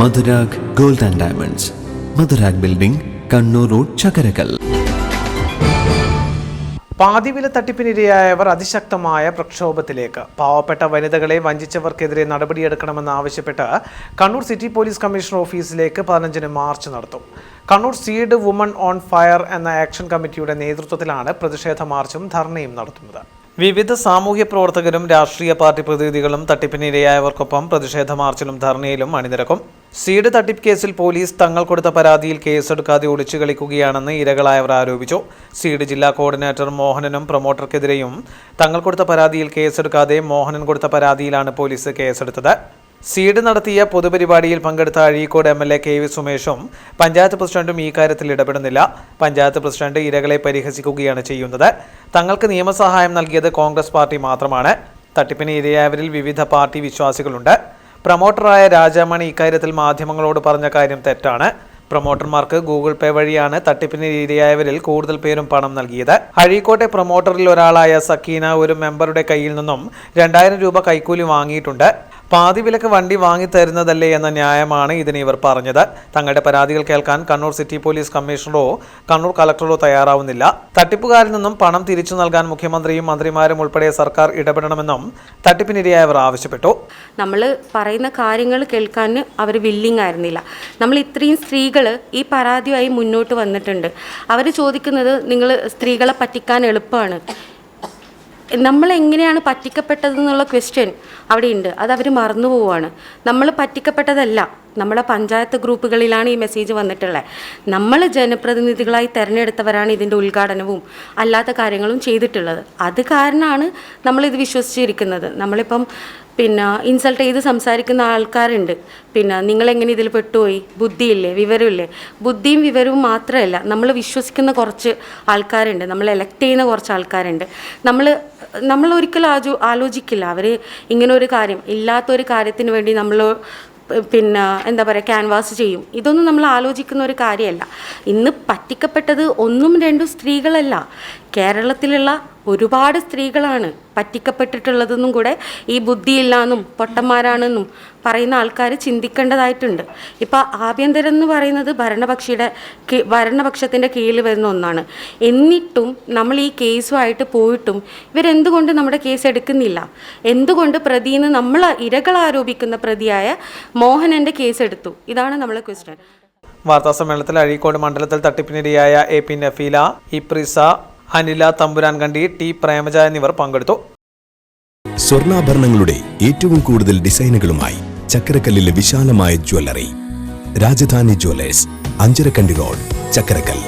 Madhurag gold and diamonds. Madhurag building Kannur road Chakkarakkal. പാതിവില തട്ടിപ്പിനിരയായവർ അതിശക്തമായ പ്രക്ഷോഭത്തിലേക്ക്. പാവപ്പെട്ട വനിതകളെ വഞ്ചിച്ചവർക്കെതിരെ നടപടിയെടുക്കണമെന്ന് ആവശ്യപ്പെട്ട് കണ്ണൂർ സിറ്റി പോലീസ് കമ്മീഷണർ ഓഫീസിലേക്ക് പതിനഞ്ചിന് മാർച്ച് നടത്തും. Kannur seed women on fire എന്ന ആക്ഷൻ കമ്മിറ്റിയുടെ നേതൃത്വത്തിലാണ് പ്രതിഷേധ മാർച്ചും ധർണയും നടത്തുന്നത്. വിവിധ സാമൂഹ്യ പ്രവർത്തകരും രാഷ്ട്രീയ പാർട്ടി പ്രതിനിധികളും തട്ടിപ്പിനിരയായവർക്കൊപ്പം പ്രതിഷേധ മാർച്ചിലും ധർണയിലും അണിനിരക്കും. സീഡ് തട്ടിപ്പ് കേസിൽ പോലീസ് തങ്ങൾ കൊടുത്ത പരാതിയിൽ കേസെടുക്കാതെ ഒളിച്ചു കളിക്കുകയാണെന്ന് ഇരകളായവർ ആരോപിച്ചു. സീഡ് ജില്ലാ കോർഡിനേറ്റർ മോഹനനും പ്രൊമോട്ടർക്കെതിരെയും തങ്ങൾ കൊടുത്ത പരാതിയിൽ കേസെടുക്കാതെ മോഹനൻ കൊടുത്ത പരാതിയിലാണ് പോലീസ് കേസെടുത്തത്. സീഡ് നടത്തിയ പൊതുപരിപാടിയിൽ പങ്കെടുത്ത Azhikode M L A K V സുമേഷും panchayat പ്രസിഡന്റും ഈ കാര്യത്തിൽ ഇടപെടുന്നില്ല. പഞ്ചായത്ത് പ്രസിഡന്റ് ഇരകളെ പരിഹസിക്കുകയാണ് ചെയ്യുന്നത്. തങ്ങൾക്ക് നിയമസഹായം നൽകിയത് കോൺഗ്രസ് പാർട്ടി മാത്രമാണ്. തട്ടിപ്പിന് ഇരയായവരിൽ വിവിധ പാർട്ടി വിശ്വാസികളുണ്ട്. പ്രൊമോട്ടറായ രാജാമണി ഇക്കാര്യത്തിൽ മാധ്യമങ്ങളോട് പറഞ്ഞ കാര്യം തെറ്റാണ്. പ്രൊമോട്ടർമാർക്ക് ഗൂഗിൾ പേ വഴിയാണ് തട്ടിപ്പിന് ഇരയായവരിൽ കൂടുതൽ പേരും പണം നൽകിയത്. അഴീക്കോട്ടെ പ്രൊമോട്ടറിൽ ഒരാളായ സക്കീന ഒരു മെമ്പറുടെ കയ്യിൽ നിന്നും രണ്ടായിരം രൂപ കൈക്കൂലി വാങ്ങിയിട്ടുണ്ട്. പാതി വിലക്ക് വണ്ടി വാങ്ങിത്തരുന്നതല്ലേ എന്ന ന്യായമാണ് ഇതിന് ഇവർ പറഞ്ഞത്. തങ്ങളുടെ പരാതികൾ കേൾക്കാൻ കണ്ണൂർ സിറ്റി പോലീസ് കമ്മീഷണറോ കണ്ണൂർ കളക്ടറോ തയ്യാറാവുന്നില്ല. തട്ടിപ്പുകാരിൽ നിന്നും പണം തിരിച്ചു നൽകാൻ മുഖ്യമന്ത്രിയും മന്ത്രിമാരും ഉൾപ്പെടെ സർക്കാർ ഇടപെടണമെന്നും തട്ടിപ്പിനിരയായവർ ആവശ്യപ്പെട്ടു. നമ്മൾ പറയുന്ന കാര്യങ്ങൾ കേൾക്കാൻ അവർ വില്ലിങ് ആയിരുന്നില്ല. നമ്മൾ ഇത്രയും സ്ത്രീകൾ ഈ പരാതിയുമായി മുന്നോട്ട് വന്നിട്ടുണ്ട്. അവർ ചോദിക്കുന്നത് നിങ്ങൾ സ്ത്രീകളെ പറ്റിക്കാൻ എളുപ്പമാണ്. നമ്മൾ എങ്ങനെയാണ് പറ്റിക്കപ്പെട്ടതെന്നുള്ള ക്വസ്റ്റ്യൻ അവിടെയുണ്ട്. അത് അവർ മറന്നു പോവുകയാണ്. നമ്മൾ പറ്റിക്കപ്പെട്ടതല്ല. നമ്മുടെ പഞ്ചായത്ത് ഗ്രൂപ്പുകളിലാണ് ഈ മെസ്സേജ് വന്നിട്ടുള്ളത്. നമ്മൾ ജനപ്രതിനിധികളായി തിരഞ്ഞെടുത്തവരാണ് ഇതിന്റെ ഉദ്ഘാടനവും അല്ലാത്ത കാര്യങ്ങളും ചെയ്തിട്ടുള്ളത്. അത് കാരണമാണ് നമ്മളിത് വിശ്വസിച്ചിരിക്കുന്നത്. നമ്മളിപ്പം പിന്നെ ഇൻസൾട്ട് ചെയ്ത് സംസാരിക്കുന്ന ആൾക്കാരുണ്ട്. പിന്നെ നിങ്ങളെങ്ങനെ ഇതിൽ പെട്ടുപോയി? ബുദ്ധിയില്ലേ? വിവരമില്ലേ? ബുദ്ധിയും വിവരവും മാത്രമല്ല നമ്മൾ വിശ്വസിക്കുന്ന കുറച്ച് ആൾക്കാരുണ്ട്. നമ്മൾ എലക്ട് ചെയ്യുന്ന കുറച്ച് ആൾക്കാരുണ്ട്. നമ്മൾ നമ്മൾ ഒരിക്കലും ആജോ ആലോചിക്കില്ല. അവർ ഇങ്ങനെ ഒരു കാര്യം ഇല്ലാത്തൊരു കാര്യത്തിന് വേണ്ടി നമ്മൾ പിന്നെ എന്താ പറയുക ക്യാൻവാസ് ചെയ്യും. ഇതൊന്നും നമ്മൾ ആലോചിക്കുന്ന ഒരു കാര്യമല്ല. ഇന്ന് പറ്റിക്കപ്പെട്ടത് ഒന്നും രണ്ടും സ്ത്രീകളല്ല. കേരളത്തിലുള്ള ഒരുപാട് സ്ത്രീകളാണ് പറ്റിക്കപ്പെട്ടിട്ടുള്ളതെന്നും കൂടെ ഈ ബുദ്ധിയില്ലാന്നും പൊട്ടന്മാരാണെന്നും പറയുന്ന ആൾക്കാർ ചിന്തിക്കേണ്ടതായിട്ടുണ്ട്. ഇപ്പോൾ ആഭ്യന്തരം എന്ന് പറയുന്നത് ഭരണപക്ഷിയുടെ ഭരണപക്ഷത്തിന്റെ കീഴിൽ വരുന്ന ഒന്നാണ്. എന്നിട്ടും നമ്മൾ ഈ കേസുമായിട്ട് പോയിട്ടും ഇവരെന്തുകൊണ്ട് നമ്മുടെ കേസ് എടുക്കുന്നില്ല? എന്തുകൊണ്ട് പ്രതിന്ന് നമ്മൾ ഇരകൾ ആരോപിക്കുന്ന പ്രതിയായ മോഹനന്റെ കേസ് എടുത്തു? ഇതാണ് നമ്മളെ ക്വസ്റ്റ്യൻ വാർത്താ സമ്മേളനത്തിൽ അഴീക്കോട് മണ്ഡലത്തിൽ തട്ടിപ്പിനിരയായ A P Nafeela Iprisa Anila Thampuran Kandi T Premaja എന്നിവർ പങ്കെടുത്തു. സ്വർണാഭരണങ്ങളുടെ ഏറ്റവും കൂടുതൽ ഡിസൈനുകളുമായി ചക്കരക്കല്ലിലെ വിശാലമായ jewellery Rajadhani jewellers Anjarakandy road Chakkarakkal